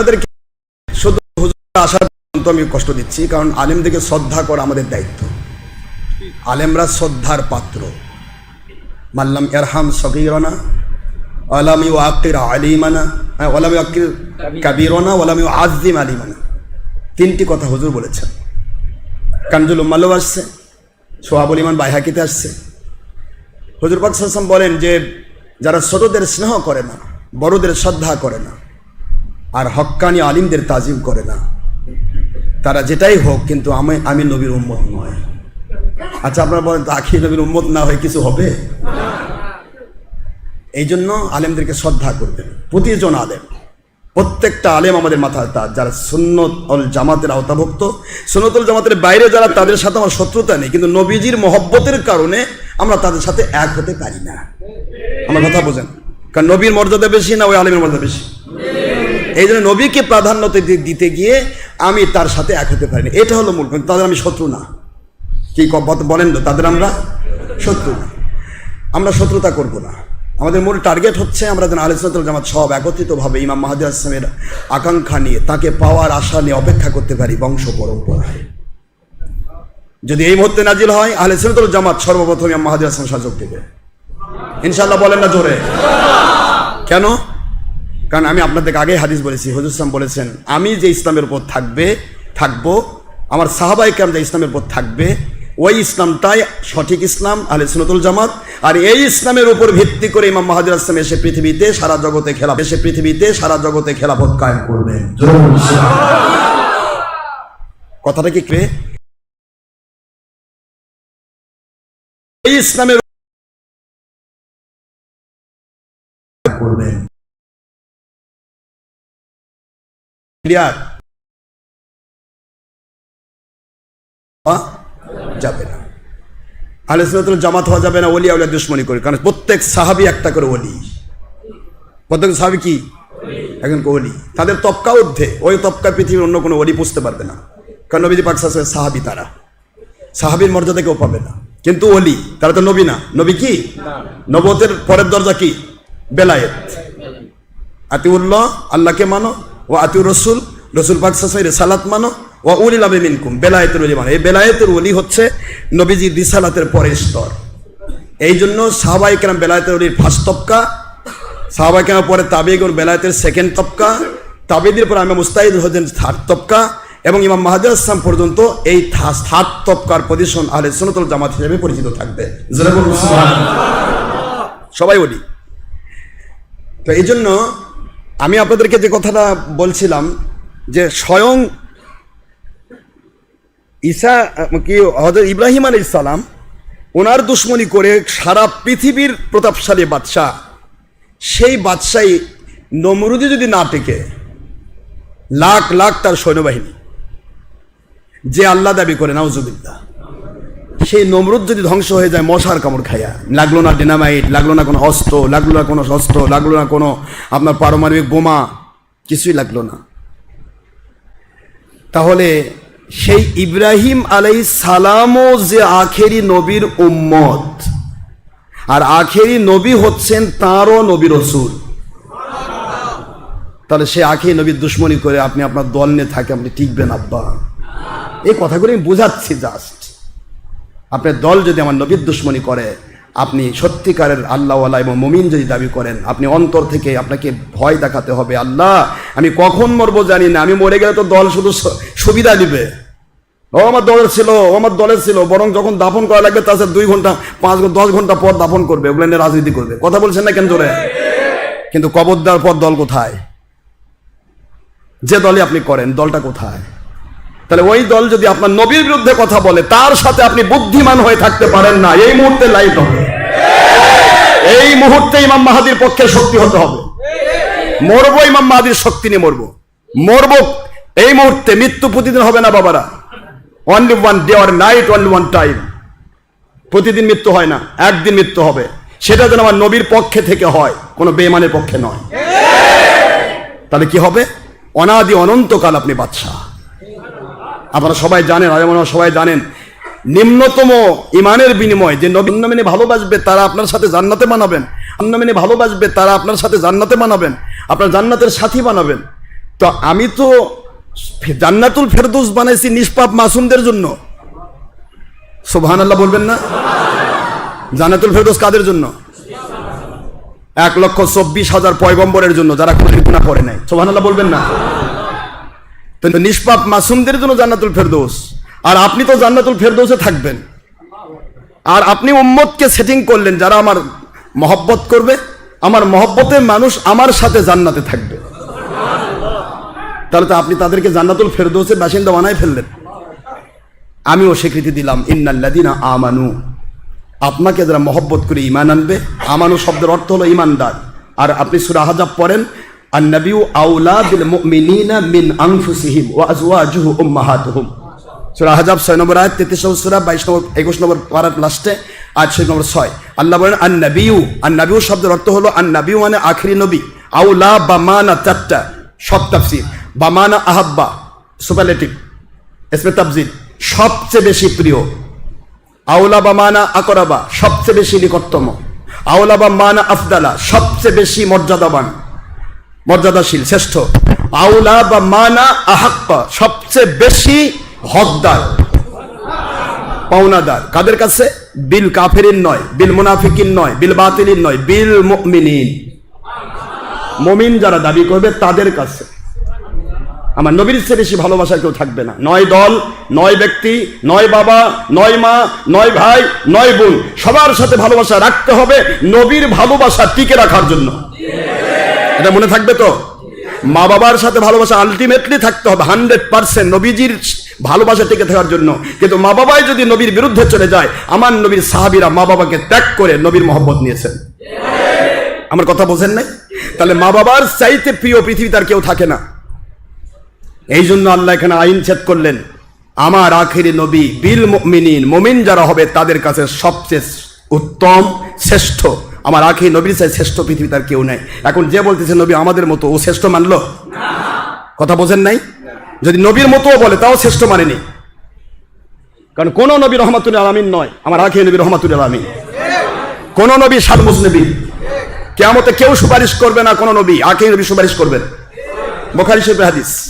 আমাদেরকে শুধু হুজুর আসার পর্যন্ত আমি কষ্ট দিচ্ছি, কারণ আলেমদেরকে শ্রদ্ধা করা আমাদের দায়িত্ব। আলেমরা শ্রদ্ধার পাত্র। মাল্লাম এরহাম সগিরনা, ওয়ালাম ইউ আকির আলিমানা ওয়ালাম আকির কাবিরনা, ওয়ালাম ইউ আজিম আলিমানা। তিনটি কথা হুজুর বলেছেন। কানজুল উম্মাল্লাও আসছে, সোহাবুল ইমান বাইহাকিতে আসছে। হুজুর পাক বলেন যে, যারা ছোটদের স্নেহ করে না, বড়দের শ্রদ্ধা করে না আর হক্কানি আলিমদের তাজিম করে না। তারা যেটাই হোক, কিন্তু আমি আমি নবীর উম্মত নয়। আচ্ছা আপনারা বলেন আখি নবীর উম্মত না হয়ে কিছু হবে? এই জন্য আলেমদেরকে শ্রদ্ধা করবেন। প্রতিজন আলেম, প্রত্যেকটা আলেম আমাদের মাথার তাজ যারা সুন্নত অল জামাতের আওতাভুক্ত। সুন্নতুল জামাতের বাইরে যারা, তাদের সাথে আমার শত্রুতা নেই। কিন্তু নবীজির মহব্বতের কারণে আমরা তাদের সাথে এক হতে পারি না। আমার কথা বোঝেন। কারণ নবীর মর্যাদা বেশি না ওই আলেমের মর্যাদা বেশি? এই জন্য নবীকে প্রাধান্য দিতে গিয়ে আমি তার সাথে এক হতে পারিনি। এটা হলো মূল তাদের আমি শত্রু না। কি বলেন তো, তাদের আমরা শত্রু না। আমরা শত্রুতা করব না। আমাদের মূল টার্গেট হচ্ছে আমরা যেন আলিসাতুল জামাত সব একত্রিতভাবে ইমাম মাহাদি আসলামের আকাঙ্ক্ষা নিয়ে, তাকে পাওয়ার আশা নিয়ে অপেক্ষা করতে পারি বংশ পরম্পরায়। যদি এই মুহূর্তে নাজিল হয়, আহলে সুন্নাতুল জামাত সর্বপ্রথম ইমাম মাহাদি আসলাম সাজক দেবে। ইনশাআল্লাহ বলেন না জোরে। কেন? কারণ আমি আপনাদেরকে আগে হাদিস বলেছি, হজুর ইসলাম বলেছেন, আমি যে ইসলামের উপর থাকবে, থাকব, আমার সাহাবাই কেম যে ইসলামের উপর থাকবে, ওই ইসলামটাই সঠিক ইসলাম, আহলে সুনতুল জামাত, আর এই ইসলামের উপর ভিত্তি করে ইমাম মাহাদির আসলাম এসে পৃথিবীতে সারা জগতে খেলা এসে পৃথিবীতে সারা জগতে খেলাফত কায়েম করবেন কথাটা কি এই ইসলামের করবেন ক্লিয়ার যাবে না। আহলে সুন্নাতুল জামাত হওয়া যাবে না, ওলি আউলিয়া দুশ্মনী করে। কারণ প্রত্যেক সাহাবি একটা করে ওলি। প্রত্যেক সাহাবি কি? একজন ওলি। তাদের তপকা ঊর্ধ্বে। ওই তপকা পৃথিবীর অন্য কোনো ওলি পুষতে পারবে না। কারণ নবীজি পাক সাহাবি তারা। সাহাবির মর্যাদা কেউ পাবে না। কিন্তু ওলি, তারা তো নবী না। নবী কি? নবতের পরের দরজা কি? বেলায়েত। আতিউল্লাহ, আল্লাহকে মানো ও আতিউর রসুল রসুল পাক সাসাই রেসালাত মানো ও উলিল আবে মিনকুম, বেলায়েতের অলি মানো। এই বেলায়েতের অলি হচ্ছে নবীজি রিসালাতের পরের স্তর। এই জন্য সাহাবাই কেরাম বেলায়েতের অলির ফার্স্ট তপকা সাহাবাই কেরাম পরে তাবিগুন বেলায়েতের সেকেন্ড তপকা তাবিদের পরে আমি মুস্তাহিদ হচ্ছেন থার্ড তপকা এবং ইমাম মাহাদুর ইসলাম পর্যন্ত এই থার্ড তপকার পজিশন আহলে সুনতুল জামাত হিসেবে পরিচিত থাকবে। সবাই বলি তো এই জন্য আমি আপনাদেরকে যে কথাটা বলছিলাম যে স্বয়ং ঈসা কি হজরত ইব্রাহিম আলী ইসালাম ওনার দুশ্মনী করে সারা পৃথিবীর প্রতাপশালী বাদশাহ, সেই বাদশাহী নমরুদি যদি না টেকে, লাখ লাখ তার সৈন্যবাহিনী, যে আল্লাহ দাবি করে, নাউজুবিল্লাহ। সেই নমরুদ যদি ধ্বংস হয়ে যায়, মশার কামড় খাইয়া। লাগল না ডিনামাইট লাগল না কোনো অস্ত্র, লাগল না কোনো অস্ত্র লাগল না কোনো আপনার পারমাণবিক বোমা, কিছুই লাগল না। তাহলে সেই ইব্রাহিম আলাই সালামও যে আখেরি নবীর উম্মত, আর আখেরি নবী হচ্ছেন তাঁরও নবী রসুল। তাহলে সে আখেরি নবীর দুশ্মনী করে আপনি আপনার দল নিয়ে থাকে আপনি টিকবেন, আব্বা। এই কথাগুলো আমি বোঝাচ্ছি জাস্ট আপনার দল যদি আমার নবীর দুশ্মনী করে, আপনি সত্যিকারের আল্লাহওয়ালা এবং মমিন যদি দাবি করেন, আপনি অন্তর থেকে আপনাকে ভয় দেখাতে হবে। আল্লাহ, আমি কখন মরবো জানি না, আমি মরে গেলে তো দল শুধু সুবিধা দিবে। ও আমার দলের ছিল, ও আমার দলের ছিল, বরং যখন দাফন করা লাগবে, তার দুই ঘণ্টা, পাঁচ দশ ঘণ্টা পর দাফন করবে, ওগুলো নিয়ে রাজনীতি করবে। কথা বলছেন না কেন জোরে? কিন্তু কবর দেওয়ার পর দল কোথায়? যে দলে আপনি করেন, দলটা কোথায়? তাহলে ওই দল যদি আপনার নবীর বিরুদ্ধে কথা বলে, তার সাথে আপনি বুদ্ধিমান হয়ে থাকতে পারেন না। এই মুহূর্তে লাইট হবে। এই মুহূর্তে ইমাম মাহাদির পক্ষে শক্তি হতে হবে। মরবো ইমাম মাহাদির শক্তি নিয়ে মরবো। মরবো, এই মুহূর্তে মৃত্যু প্রতিদিন হবে না বাবারা। Only one day or night only one time প্রতিদিন মৃত্যু হয় না, একদিন মৃত্যু হবে। সেটা যেন আমার নবীর পক্ষে থেকে হয়, কোনো বেমানের পক্ষে নয়। তাহলে কি হবে? অনাদি অনন্তকাল আপনি বাদশাহ। আপনারা সবাই জানেন আজ মনে সবাই জানেন, নিম্নতম ইমানের বিনিময় যে নবীন মেনে ভালোবাসবে, তারা আপনার সাথে জান্নাতে বানাবেন। অন্য মেনে ভালোবাসবে, তারা আপনার সাথে জান্নাতে বানাবেন। আপনার জান্নাতের সাথী বানাবেন। তো আমি তো জান্নাতুল ফেরদৌস বানাইছি নিষ্পাপ মাসুমদের জন্য। সোভান আল্লাহ বলবেন না? জান্নাতুল ফেরদৌস কাদের জন্য? এক লক্ষ চব্বিশ হাজার পয়গম্বরের জন্য, যারা কোনো গুণা করে নাই। সোভান বলবেন না? তো নিষ্পাপ মাসুমদের জন্য জান্নাতুল ফেরদৌস। আর আপনি তো জান্নাতুল ফেরদৌসে থাকবেন। আর আপনি উম্মতকে সেটিং করলেন যারা আমার মহব্বত করবে, আমার মহব্বতের মানুষ আমার সাথে জান্নাতে থাকবে। তাহলে তো আপনি তাদেরকে জান্নাতুল ফেরদৌসের বাসিন্দা বানায় ফেললেন। আমিও স্বীকৃতি দিলাম ইন্নাল্লাদিনা আমানু। আপনাকে যারা মহব্বত করে ইমান আনবে, আমানু শব্দের অর্থ হলো ইমানদার আর আপনি সুরা হাজাব পড়েন আর নবিউ আউলা বিল মুমিনিনা মিন আনফুসিহিম ওয়া আজওয়াজুহু উম্মাহাতুহুম সুরা ছয় নম্বর আয়াত, তেত্রিশ নম্বর সুরা, বাইশ নম্বর, একুশ নম্বর পারার লাস্টে আজ ছয় নম্বর ছয়। আল্লাহ বলেন আন নবিউ আন নবিউ শব্দের অর্থ হলো আন নবিউ মানে আখরি নবী। আউলা বা মানা চারটা, সব তাফসির। বা মানা আহাব্বা সুপারলেটিভ এসমে তাবজিদ সবচেয়ে বেশি প্রিয়। আউলা বা মানা আকরাবা, সবচেয়ে বেশি নিকটতম। আউলা বা মানা আফদালা, সবচেয়ে বেশি মর্যাদাবান। মর্যাদাশীল, শ্রেষ্ঠ। আউলা বা মানা আহাক্কা, সবচেয়ে বেশি হকদার, পাওনাদার। কাদের কাছে? বিল কাফেরিন নয়, বিল মুনাফিকিন নয়, বিল বাতিলিন নয়, বিল মুমিনিন। মমিন যারা দাবি করবে তাদের কাছে। আমার নবীর চেয়ে বেশি ভালোবাসা কেউ থাকবে না। নয় দল, নয় ব্যক্তি, নয় বাবা, নয় মা, নয় ভাই, নয় বোন, সবার সাথে ভালোবাসা রাখতে হবে নবীর ভালোবাসা টিকে রাখার জন্য। এটা মনে থাকবে তো? মা বাবার সাথে ভালোবাসা আলটিমেটলি থাকতে হবে হান্ড্রেড পার্সেন্ট নবীজির ভালোবাসা টিকে থাকার জন্য। কিন্তু মা বাবাই যদি নবীর বিরুদ্ধে চলে যায়, আমার নবীর সাহাবিরা মা বাবাকে ত্যাগ করে নবীর মহব্বত নিয়েছেন। আমার কথা বোঝেন নাই? তাহলে মা বাবার চাইতে প্রিয় পৃথিবী তার কেউ থাকে না। এই জন্য আল্লাহ এখানে আইন ছেদ করলেন, আমার আখেরি নবী বিল মুমিনিন, মুমিন যারা হবে তাদের কাছে সবচেয়ে উত্তম, শ্রেষ্ঠ আমার আখেরি নবীর চাই শ্রেষ্ঠ পৃথিবী তার কেউ নাই। এখন যে বলতেছে নবী আমাদের মতো, ও শ্রেষ্ঠ মানলো? কথা বোঝেন নাই? যদি নবীর মতোও বলে, তাও শ্রেষ্ঠ মানেনি। কারণ কোন নবী রহমাতুল আলমিন নয়, আমার আখেরি নবী রহমাতুল আলমিন। কোন নবী সাত মুসনবী কেয়ামতে কেউ সুপারিশ করবে না কোন নবী আখেরি নবী সুপারিশ করবেন। বোখারি শরীফের হাদিস।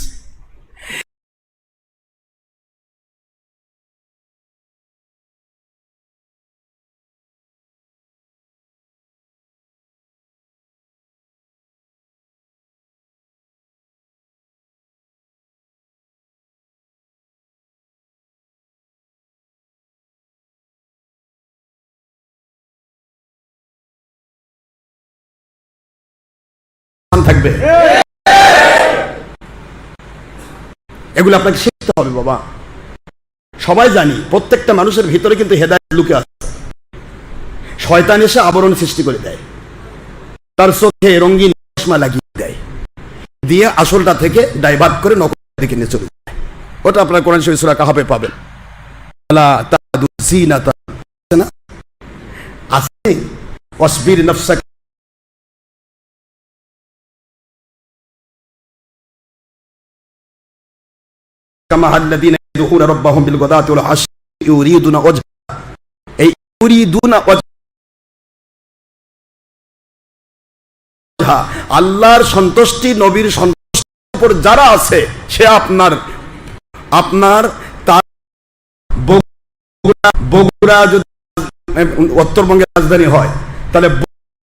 থাকবে। এগুলো আপনাকে শিখতে হবে, বাবা। সবাই জানি, প্রত্যেকটা মানুষের ভিতরে কিন্তু হেদায়ত লুকে আছে। শয়তান এসে আবরণ সৃষ্টি করে দেয়। তার চোখে রঙিন চশমা লাগিয়ে দেয়। দিয়ে আসলটা থেকে ডাইভার্ট করে নকল দিকে নিয়ে চলে যায়। ওটা আপনার কোরআন শরীফ সূরা কাহাবে পাবেন। আছে? كما الذين يدعون ربهم بالغداة والعشي يريدون وجهه এই يريدون وجهه আল্লাহর সন্তুষ্টি নবীর সন্তুষ্টির উপর যারা আছে সে আপনার আপনার তার বগুড়া বগুড়া যদি উত্তরবঙ্গের রাজধানী হয় তাহলে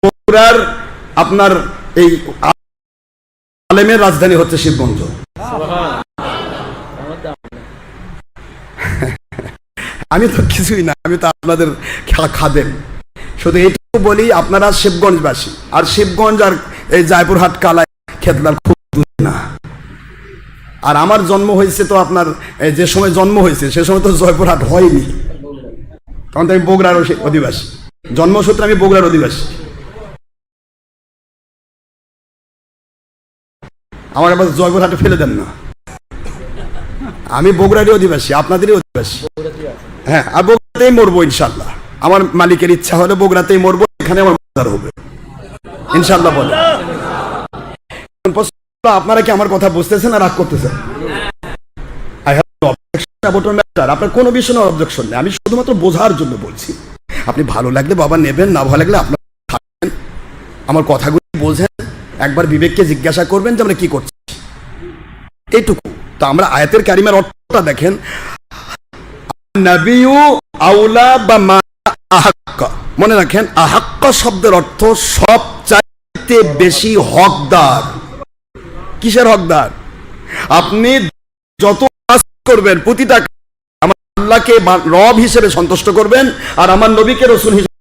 বগুড়ার আপনার এই আলেমের রাজধানী হচ্ছে শিবগঞ্জ আমি তো কিছুই না, আমি তো আপনাদের খা- খাদেম। শুধু এইটুকু বলি, আপনারা শিবগঞ্জবাসী। আর শিবগঞ্জ আর এই জয়পুরহাট কালায় খেতলার খুব না। আর আমার জন্ম হয়েছে তো আপনার যে সময় জন্ম হয়েছে, সে সময় তো জয়পুরহাট হয়নি। তখন তো আমি বগুড়ার অধিবাসী। জন্মসূত্রে আমি বগুড়ার অধিবাসী। আমার আবার জয়পুরহাটে ফেলে দেন না। আমি বগুড়ারই অধিবাসী, আপনাদেরই অধিবাসী। হ্যাঁ আর বগুড়াতেই মরবো ইনশাল্লাহ। আমার মালিকের ইচ্ছা হলে বগুড়াতেই মরবো, এখানে আমার হবে। ইনশাল্লাহ বলে। আপনারা কি আমার কথা বুঝতেছেন আর রাগ করতেছেন. আপনার কোনো বিষয় অবজেকশন নেই। আমি শুধুমাত্র বোঝার জন্য বলছি। আপনি ভালো লাগলে বাবা নেবেন, না ভালো লাগলে আপনার থাকবেন। আমার কথাগুলো বোঝেন, একবার বিবেককে জিজ্ঞাসা করবেন যে আমরা কি করছি। এইটুকু। তো আমরা আয়াতের কারিমের অর্থটা দেখেন। নবিউ আউলা বা মা আহাক্ক। মনে রাখেন, আহাক্ক শব্দের অর্থ সব চাইতে বেশি হকদার। কিসের হকদার? আপনি যত করবেন, প্রতিটা আমার আল্লাহকে রব হিসেবে সন্তুষ্ট করবেন, আর আমার নবীকে, রসুল হিসেবে